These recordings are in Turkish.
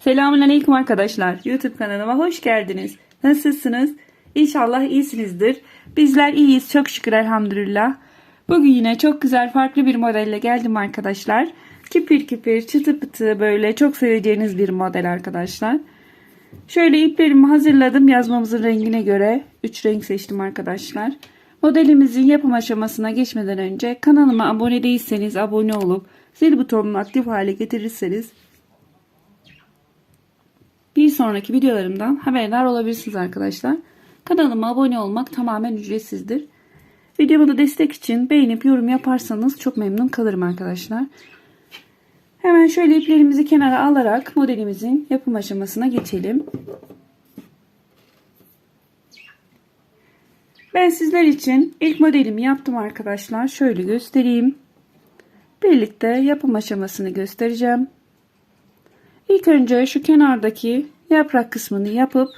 Selamünaleyküm arkadaşlar. YouTube kanalıma hoş geldiniz. Nasılsınız? İnşallah iyisinizdir. Bizler iyiyiz çok şükür elhamdülillah. Bugün yine çok güzel farklı bir modelle geldim arkadaşlar. Kipir kipir çıtı pıtı böyle çok seveceğiniz bir model arkadaşlar. Şöyle iplerimi hazırladım yazmamızın rengine göre. 3 renk seçtim arkadaşlar. Modelimizin yapım aşamasına geçmeden önce kanalıma abone değilseniz abone olup zil butonunu aktif hale getirirseniz bir sonraki videolarımdan haberdar olabilirsiniz arkadaşlar. Kanalıma abone olmak tamamen ücretsizdir. Videomu da destek için beğenip yorum yaparsanız çok memnun kalırım arkadaşlar. Hemen şöyle iplerimizi kenara alarak modelimizin yapım aşamasına geçelim. Ben sizler için ilk modelimi yaptım arkadaşlar. Şöyle göstereyim. Birlikte yapım aşamasını göstereceğim. İlk önce şu kenardaki yaprak kısmını yapıp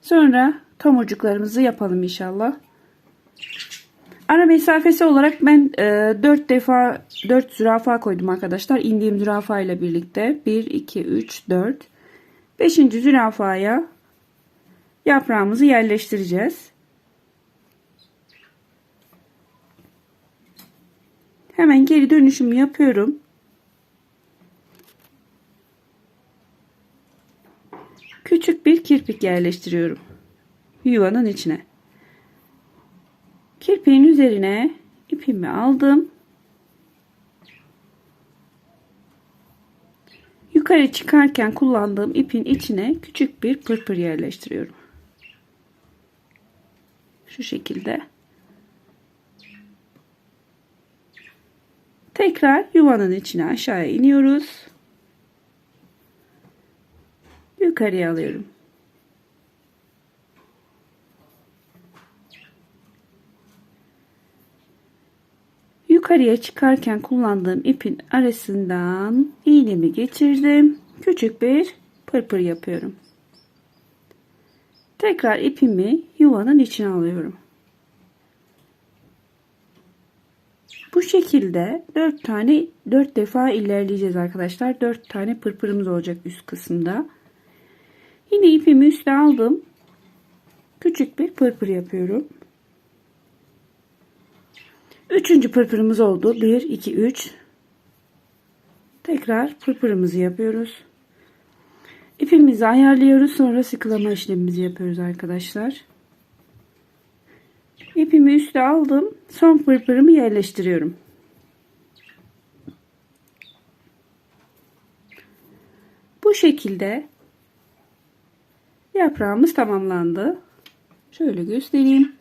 sonra tomurcuklarımızı yapalım inşallah. Ara mesafesi olarak ben e, 4 defa 4 zürafa koydum arkadaşlar. İndiğim zürafa ile birlikte 1 2 3 4 5. zürafaya yaprağımızı yerleştireceğiz. Hemen geri dönüşüm yapıyorum. Küçük bir kirpik yerleştiriyorum. Yuvanın içine. Kirpiğin üzerine ipimi aldım. Yukarı çıkarken kullandığım ipin içine küçük bir pırpır yerleştiriyorum. Şu şekilde. Tekrar yuvanın içine aşağıya iniyoruz. Yukarıya alıyorum. Yukarıya çıkarken kullandığım ipin arasından iğnemi geçirdim. Küçük bir pırpır yapıyorum. Tekrar ipimi yuvanın içine alıyorum. Bu şekilde 4 tane 4 defa ilerleyeceğiz arkadaşlar. 4 tane pırpırımız olacak üst kısımda. Yine ipimi üste aldım. Küçük bir pırpır yapıyorum. Üçüncü pırpırımız oldu. 1, 2, 3. Tekrar pırpırımızı yapıyoruz. İpimizi ayarlıyoruz. Sonra sıkılama işlemimizi yapıyoruz arkadaşlar. İpimi üste aldım. Son pırpırımı yerleştiriyorum. Bu şekilde yaprağımız tamamlandı. Şöyle göstereyim.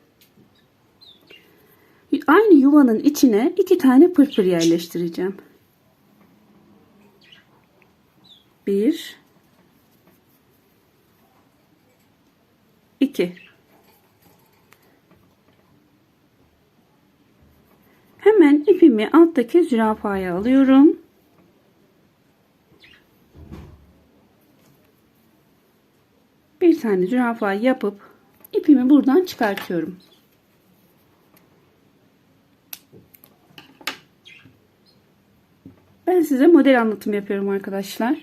Aynı yuvanın içine iki tane pırpır yerleştireceğim. Bir, iki. Hemen ipimi alttaki zürafaya alıyorum. Tane zürafa yapıp ipimi buradan çıkartıyorum. Ben size model anlatım yapıyorum arkadaşlar.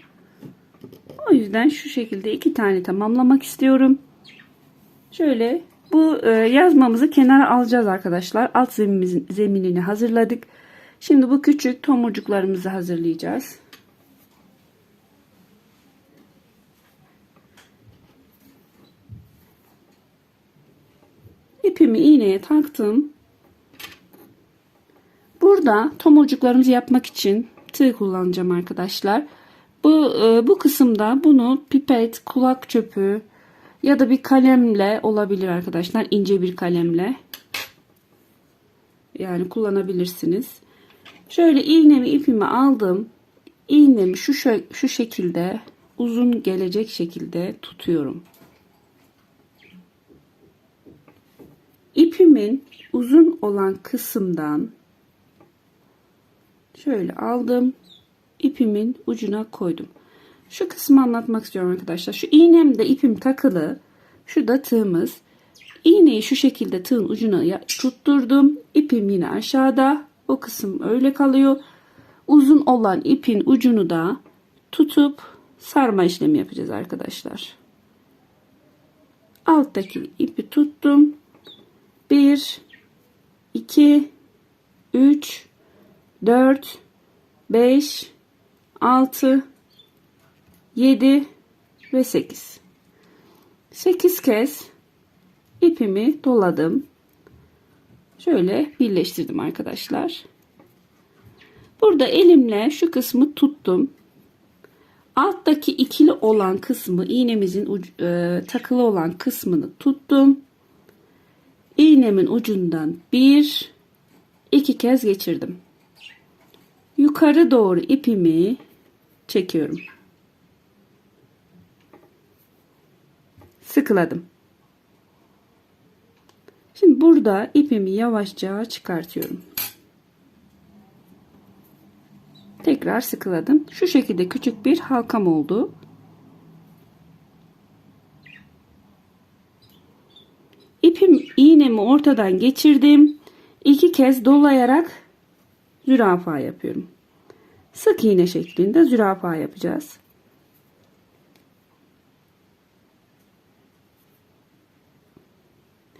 O yüzden şu şekilde iki tane tamamlamak istiyorum. Şöyle bu e, yazmamızı kenara alacağız arkadaşlar. Alt zeminimizin zeminini hazırladık. Şimdi bu küçük tomurcuklarımızı hazırlayacağız. İpimi iğneye taktım. Burada tomurcuklarımızı yapmak için tığ kullanacağım arkadaşlar. Bu e, bu kısımda bunu pipet, kulak çöpü ya da bir kalemle olabilir arkadaşlar. ince bir kalemle. Yani kullanabilirsiniz. Şöyle iğnemi ipimi aldım. İğnemi şu şu şekilde uzun gelecek şekilde tutuyorum. İpimin uzun olan kısımdan şöyle aldım. ipimin ucuna koydum. Şu kısmı anlatmak istiyorum arkadaşlar. Şu iğnemde ipim takılı. Şu da tığımız. İğneyi şu şekilde tığın ucuna tutturdum. İpim yine aşağıda. O kısım öyle kalıyor. Uzun olan ipin ucunu da tutup sarma işlemi yapacağız arkadaşlar. Alttaki ipi tuttum. 1 2 3 4 5 6 7 ve 8 8 kez ipimi doladım. Şöyle birleştirdim arkadaşlar. Burada elimle şu kısmı tuttum. Alttaki ikili olan kısmı iğnemizin ucu, e, takılı olan kısmını tuttum iğnemin ucundan bir iki kez geçirdim yukarı doğru ipimi çekiyorum. Sıkıladım. Şimdi burada ipimi yavaşça çıkartıyorum. Tekrar sıkıladım. Şu şekilde küçük bir halkam oldu. İpim iğnemi ortadan geçirdim. İki kez dolayarak zürafa yapıyorum. Sık iğne şeklinde zürafa yapacağız.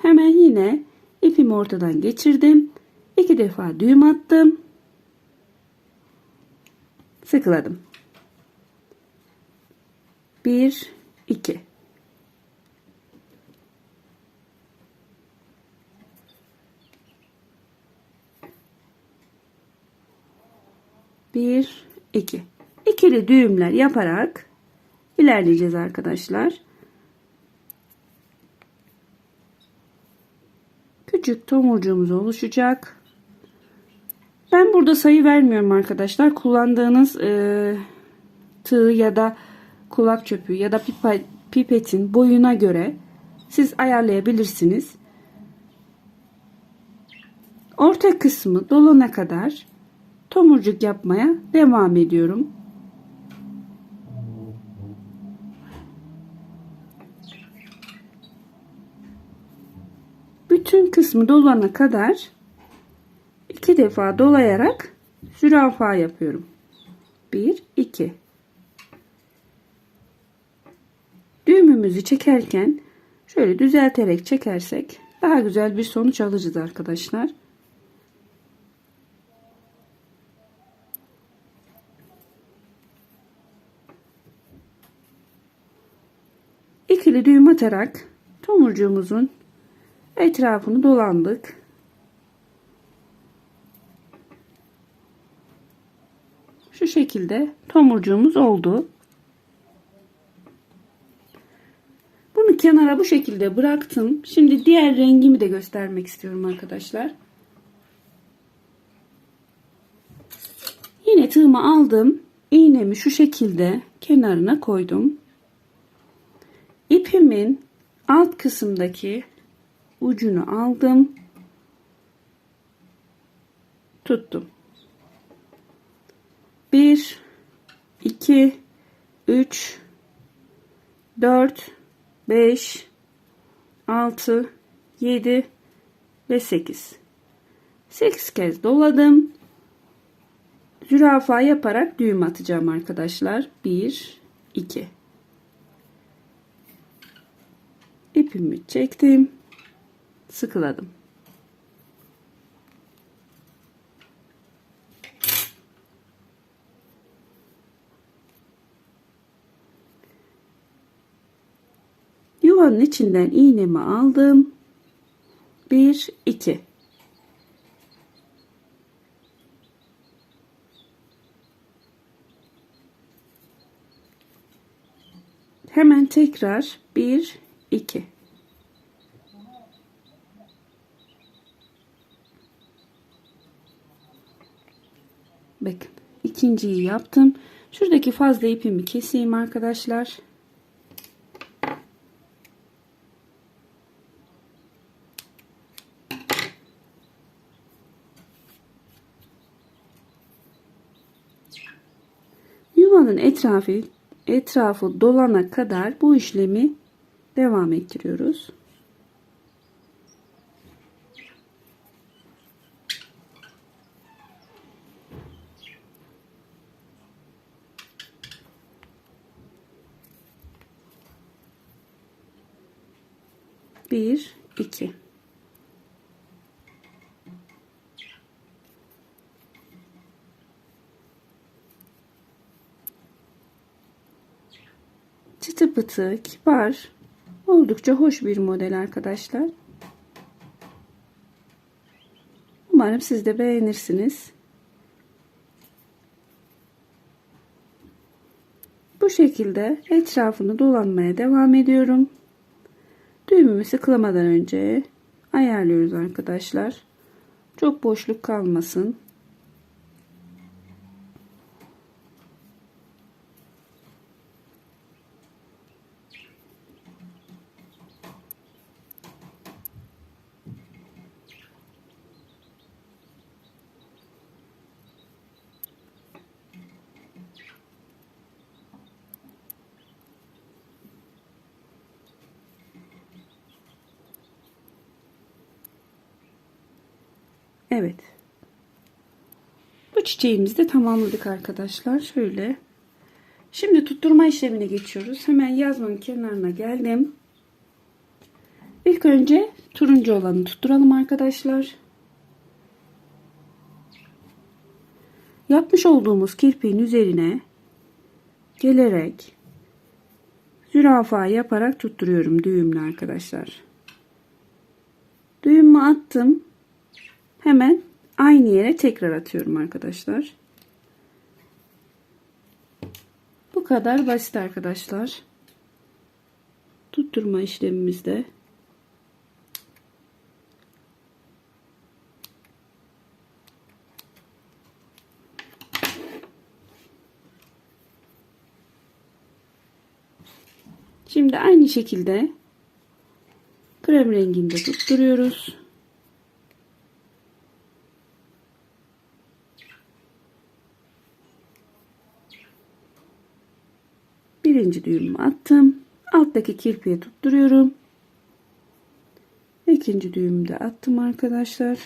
Hemen yine ipimi ortadan geçirdim. İki defa düğüm attım. Sıkıladım. Bir, iki. Bir, iki. İkili düğümler yaparak ilerleyeceğiz arkadaşlar. Küçük tomurcuğumuz oluşacak. Ben burada sayı vermiyorum arkadaşlar. Kullandığınız e, tığ ya da kulak çöpü ya da pipetin boyuna göre siz ayarlayabilirsiniz. Orta kısmı dolana kadar tomurcuk yapmaya devam ediyorum. Bütün kısmı dolana kadar iki defa dolayarak zürafa yapıyorum. 1 2 Düğümümüzü çekerken şöyle düzelterek çekersek daha güzel bir sonuç alacağız arkadaşlar. İkili düğüm atarak tomurcuğumuzun etrafını dolandık. Şu şekilde tomurcuğumuz oldu. Bunu kenara bu şekilde bıraktım. Şimdi diğer rengimi de göstermek istiyorum arkadaşlar. Yine tığımı aldım. İğnemi şu şekilde kenarına koydum ipimin alt kısımdaki ucunu aldım. Tuttum. 1 2 3 4 5 6 7 ve 8 8 kez doladım. Zürafa yaparak düğüm atacağım arkadaşlar. 1 2 ipimi çektim sıkıladım. Yuvanın içinden iğnemi aldım. 1 2 hemen tekrar 1 2 Bakın ikinciyi yaptım. Şuradaki fazla ipimi keseyim arkadaşlar. Yuvanın etrafı etrafı dolana kadar bu işlemi devam ettiriyoruz. 1 2 Çıtı pıtı, kibar, oldukça hoş bir model arkadaşlar. Umarım siz de beğenirsiniz. Bu şekilde etrafını dolanmaya devam ediyorum. Düğümümü sıklamadan önce ayarlıyoruz arkadaşlar. Çok boşluk kalmasın. Evet. Bu çiçeğimizi de tamamladık arkadaşlar. Şöyle. Şimdi tutturma işlemine geçiyoruz. Hemen yazmanın kenarına geldim. İlk önce turuncu olanı tutturalım arkadaşlar. Yapmış olduğumuz kirpiğin üzerine gelerek zürafa yaparak tutturuyorum düğümle arkadaşlar. Düğümü attım. Hemen aynı yere tekrar atıyorum arkadaşlar. Bu kadar basit arkadaşlar. Tutturma işlemimizde. Şimdi aynı şekilde krem renginde tutturuyoruz. Birinci düğümümü attım. Alttaki kirpiğe tutturuyorum. İkinci düğümü de attım arkadaşlar.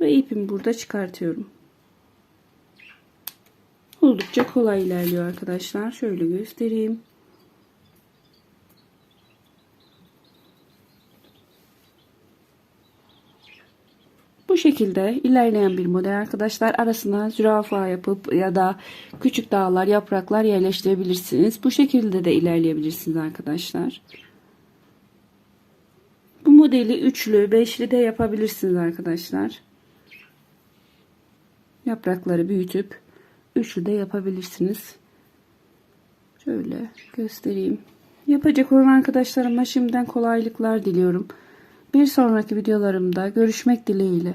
Ve ipimi burada çıkartıyorum. Oldukça kolay ilerliyor arkadaşlar. Şöyle göstereyim. Şekilde ilerleyen bir model arkadaşlar arasına zürafa yapıp ya da küçük dağlar yapraklar yerleştirebilirsiniz. Bu şekilde de ilerleyebilirsiniz arkadaşlar. Bu modeli üçlü, beşli de yapabilirsiniz arkadaşlar. Yaprakları büyütüp üçlü de yapabilirsiniz. Şöyle göstereyim. Yapacak olan arkadaşlarıma şimdiden kolaylıklar diliyorum. Bir sonraki videolarımda görüşmek dileğiyle.